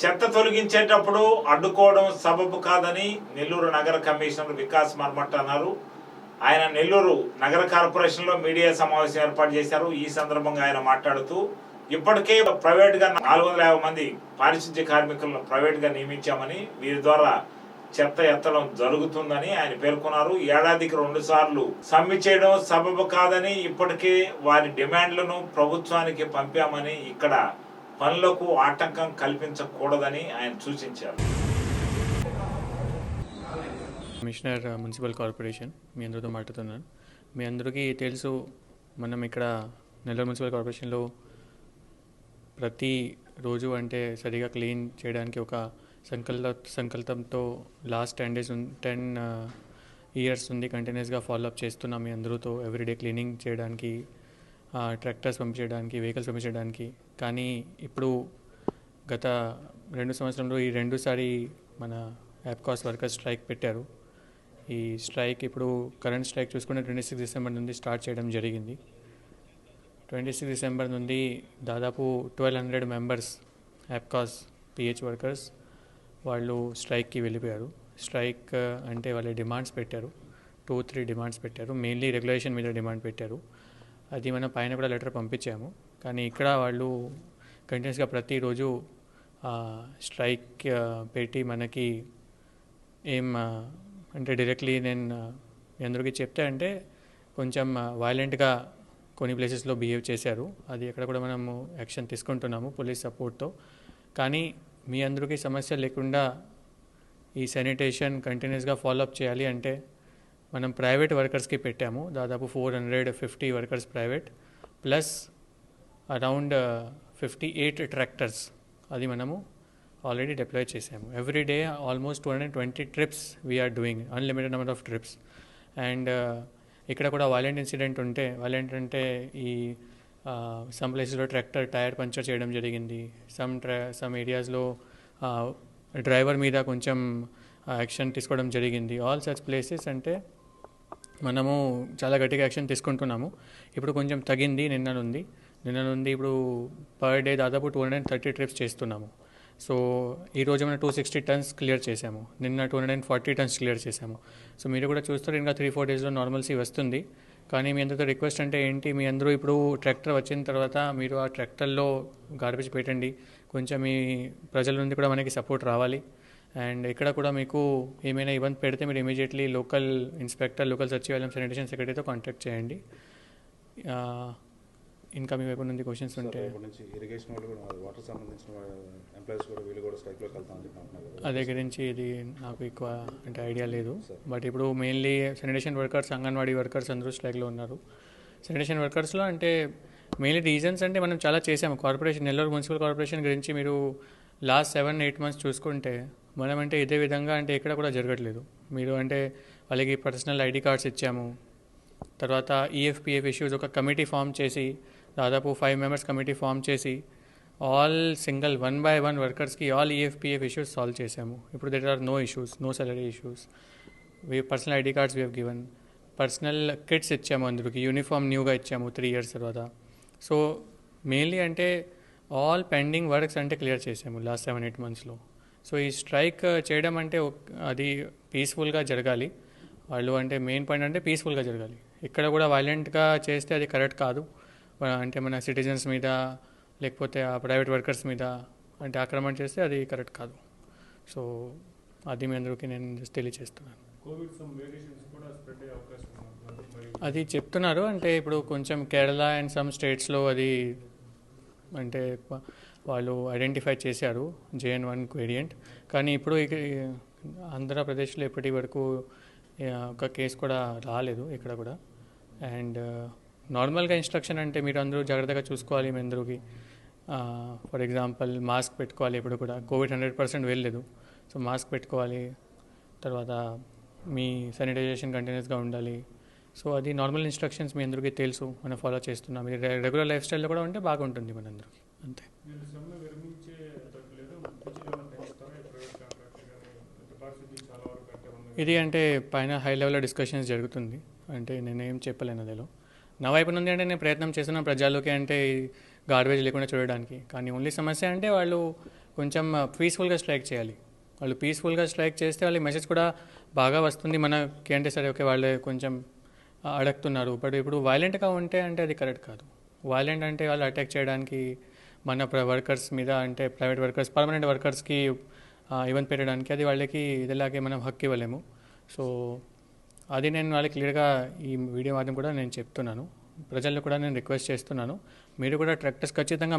చెత్త తొలగించేటప్పుడు అడ్డుకోవడం సబబు కాదని నెల్లూరు నగర కమిషనర్ వికాస్ మర్మట్ అన్నారు. ఆయన నెల్లూరు నగర కార్పొరేషన్లో మీడియా సమావేశం ఏర్పాటు చేశారు. ఈ సందర్భంగా ఆయన మాట్లాడుతూ ఇప్పటికే ప్రైవేట్గా నాలుగు వందల యాభై మంది పారిశుద్ధ్య కార్మికులను ప్రైవేట్గా నియమించామని వీరి ద్వారా చెత్త ఎత్తడం జరుగుతుందని ఆయన పేర్కొన్నారు. ఏడాదికి రెండు సార్లు సమ్మె చేయడం సబబు కాదని ఇప్పటికే వారి డిమాండ్లను ప్రభుత్వానికి పంపామని ఇక్కడ పనులకు ఆటంకం కల్పించకూడదని ఆయన సూచించారు. కమిషనర్ మున్సిపల్ కార్పొరేషన్ మీ అందరితో మాట్లాడుతున్నాను. మీ అందరికీ తెలుసు మనం ఇక్కడ నెల్లూరు మున్సిపల్ కార్పొరేషన్లో ప్రతి రోజు అంటే సరిగా క్లీన్ చేయడానికి ఒక సంకల్ప సంకల్పంతో last ten days ten years ఉంది కంటిన్యూస్గా ఫాలోఅప్ చేస్తున్నాం మీ అందరితో ఎవ్రీడే క్లీనింగ్ చేయడానికి ట్రాక్టర్స్ పంపించడానికి వెహికల్స్ పంపించడానికి. కానీ ఇప్పుడు గత రెండు సంవత్సరంలో ఈ రెండుసారి మన యాప్కాస్ వర్కర్స్ స్ట్రైక్ పెట్టారు. ఈ స్ట్రైక్ ఇప్పుడు కరెంట్ స్ట్రైక్ చూసుకుంటే ట్వంటీ సిక్స్ డిసెంబర్ నుండి స్టార్ట్ చేయడం జరిగింది. ట్వంటీ సిక్స్ డిసెంబర్ నుండి దాదాపు twelve hundred members APCOS PH workers వాళ్ళు స్ట్రైక్కి వెళ్ళిపోయారు. స్ట్రైక్ అంటే వాళ్ళు డిమాండ్స్ పెట్టారు. టూ త్రీ డిమాండ్స్ పెట్టారు. మెయిన్లీ రెగ్యులేషన్ మీద డిమాండ్ పెట్టారు. అది మనం పైన కూడా లెటర్ పంపించాము. కానీ ఇక్కడ వాళ్ళు కంటిన్యూస్గా ప్రతిరోజు స్ట్రైక్ పెట్టి మనకి ఏం అంటే డైరెక్ట్లీ నేను మీ అందరికీ చెప్తే అంటే కొంచెం వైలెంట్గా కొన్ని ప్లేసెస్లో బిహేవ్ చేశారు. అది ఎక్కడ కూడా మనము యాక్షన్ తీసుకుంటున్నాము పోలీస్ సపోర్ట్తో కానీ మీ అందరికీ సమస్య లేకుండా ఈ శానిటేషన్ కంటిన్యూస్గా ఫాలోఅప్ చేయాలి అంటే మనం ప్రైవేట్ వర్కర్స్కి పెట్టాము. దాదాపు four hundred fifty workers private plus around fifty eight tractors అది మనము ఆల్రెడీ డిప్లాయ్ చేసాము. Every day almost two hundred twenty trips we are doing unlimited number of trips and uh, ఇక్కడ కూడా వైలెంట్ ఇన్సిడెంట్ ఉంటే violent అంటే ఈ some ప్లేసెస్లో tractor tyre puncture చేయడం జరిగింది. సమ్ ట్రా సమ్ ఏరియాస్లో డ్రైవర్ మీద కొంచెం uh, యాక్షన్ తీసుకోవడం జరిగింది. ఆల్ సచ్ ప్లేసెస్ అంటే మనము చాలా గట్టిగా యాక్షన్ తీసుకుంటున్నాము. ఇప్పుడు కొంచెం తగ్గింది నిన్న నుండి. నిన్న నుండి ఇప్పుడు పర్ డే దాదాపు టూ హండ్రెడ్ థర్టీ ట్రిప్స్ చేస్తున్నాము. సో ఈరోజు మనం టూ సిక్స్టీ టన్స్ క్లియర్ చేసాము నిన్న two hundred and forty tons clear చేసాము సో మీరు కూడా చూస్తారు ఇంకా త్రీ ఫోర్ డేస్లో నార్మల్సీ వస్తుంది. కానీ మీ అందరితో రిక్వెస్ట్ అంటే ఏంటి? మీ అందరూ ఇప్పుడు ట్రాక్టర్ వచ్చిన తర్వాత మీరు ఆ ట్రాక్టర్లో గార్బేజ్ పెట్టండి. కొంచెం మీ ప్రజల నుండి కూడా మనకి సపోర్ట్ రావాలి. అండ్ ఇక్కడ కూడా మీకు ఏమైనా ఇబ్బంది పెడితే మీరు ఇమీడియట్లీ లోకల్ ఇన్స్పెక్టర్ లోకల్ సచివాలయం శానిటేషన్ సెక్రటరీతో కాంటాక్ట్ చేయండి. ఇంకా మీ వైపు నుండి క్వశ్చన్స్ ఉంటే. ఇరిగేషన్ వాళ్ళు కూడా వాటర్ సంబంధించిన ఎంప్లాయీస్ కూడా వీళ్ళు కూడా స్ట్రైక్లోకి వెళ్తామని. అదే గురించి ఇది నాకు ఎక్కువ అంటే ఐడియా లేదు. బట్ ఇప్పుడు mainly sanitation workers anganwadi workers అందరూ స్ట్రైక్లో ఉన్నారు. శానిటేషన్ వర్కర్స్లో అంటే మెయిన్లీ రీజన్స్ అంటే మనం చాలా చేసాము. కార్పొరేషన్ నెల్లూరు మున్సిపల్ కార్పొరేషన్ గురించి మీరు లాస్ట్ సెవెన్ ఎయిట్ మంత్స్ చూసుకుంటే మనం అంటే ఇదే విధంగా అంటే ఇక్కడ కూడా జరగట్లేదు. మీరు అంటే వాళ్ళకి పర్సనల్ ఐడి కార్డ్స్ ఇచ్చాము. తర్వాత ఈఎఫ్పిఎఫ్ ఇష్యూస్ ఒక కమిటీ ఫామ్ చేసి దాదాపు ఫైవ్ మెంబర్స్ కమిటీ ఫామ్ చేసి all single one by one వర్కర్స్కి all EFPF issues solve చేసాము ఇప్పుడు that are no issues no salary issues we personal ID cards we have given personal kits ఇచ్చాము అందరికి uniform న్యూగా ఇచ్చాము three years తర్వాత. So mainly అంటే all pending works అంటే clear చేసాము లాస్ట్ సెవెన్ ఎయిట్ మంత్స్లో సో ఈ స్ట్రైక్ చేయడం అంటే అది పీస్ఫుల్గా జరగాలి. వాళ్ళు అంటే మెయిన్ పాయింట్ అంటే పీస్ఫుల్గా జరగాలి. ఇక్కడ కూడా వైలెంట్గా చేస్తే అది కరెక్ట్ కాదు. అంటే మన సిటిజన్స్ మీద లేకపోతే ఆ ప్రైవేట్ వర్కర్స్ మీద అంటే ఆక్రమణ చేస్తే అది కరెక్ట్ కాదు. సో అది మీ అందరికీ నేను జస్ట్ తెలియజేస్తున్నాను అది చెప్తున్నారు. అంటే ఇప్పుడు కొంచెం కేరళ అండ్ సమ్ స్టేట్స్లో అది అంటే వాళ్ళు ఐడెంటిఫై చేశారు జేఎన్ వన్ వేరియంట్ కానీ ఇప్పుడు ఇక ఆంధ్రప్రదేశ్లో ఇప్పటి వరకు ఒక కేసు కూడా రాలేదు ఇక్కడ కూడా. అండ్ నార్మల్గా ఇన్స్ట్రక్షన్ అంటే మీరు అందరూ జాగ్రత్తగా చూసుకోవాలి మీ అందరికి. ఫర్ ఎగ్జాంపుల్ మాస్క్ పెట్టుకోవాలి ఇప్పుడు కూడా. కోవిడ్ హండ్రెడ్ పర్సెంట్ వెళ్ళలేదు. సో మాస్క్ పెట్టుకోవాలి. తర్వాత మీ శానిటైజేషన్ కంటిన్యూస్గా ఉండాలి. సో అది నార్మల్ ఇన్స్ట్రక్షన్స్ మీ అందరికీ తెలుసు. మనం ఫాలో చేస్తున్నాం. మీరు రెగ్యులర్ లైఫ్ స్టైల్లో కూడా ఉంటే బాగుంటుంది మనందరికీ. అంతే. విరమించే ఇది అంటే పైన హై లెవెల్లో డిస్కషన్స్ జరుగుతుంది. అంటే నేనేం చెప్పలేను అదేలో. నా వైపు నుండి అంటే నేను ప్రయత్నం చేసిన ప్రజల్లోకి అంటే గార్బేజ్ లేకుండా చూడడానికి. కానీ ఓన్లీ సమస్య అంటే వాళ్ళు కొంచెం పీస్ఫుల్గా స్ట్రైక్ చేయాలి. వాళ్ళు పీస్ఫుల్గా స్ట్రైక్ చేస్తే వాళ్ళ మెసేజ్ కూడా బాగా వస్తుంది మనకి అంటే సరే ఓకే వాళ్ళు కొంచెం అడుగుతున్నారు బట్ ఇప్పుడు వైలెంట్గా ఉంటే అంటే అది కరెక్ట్ కాదు. వైలెంట్ అంటే వాళ్ళు అటాక్ చేయడానికి మన వర్కర్స్ మీద అంటే ప్రైవేట్ వర్కర్స్ పర్మనెంట్ వర్కర్స్కి ఈవెంట్ పెట్టడానికి అది వాళ్ళకి ఇదిలాగే మనం హక్కు ఇవ్వలేము. సో అది నేను వాళ్ళకి క్లియర్గా ఈ వీడియో మాధ్యం కూడా నేను చెప్తున్నాను. ప్రజల్లో కూడా నేను రిక్వెస్ట్ చేస్తున్నాను. మీరు కూడా ట్రాక్టర్స్ ఖచ్చితంగా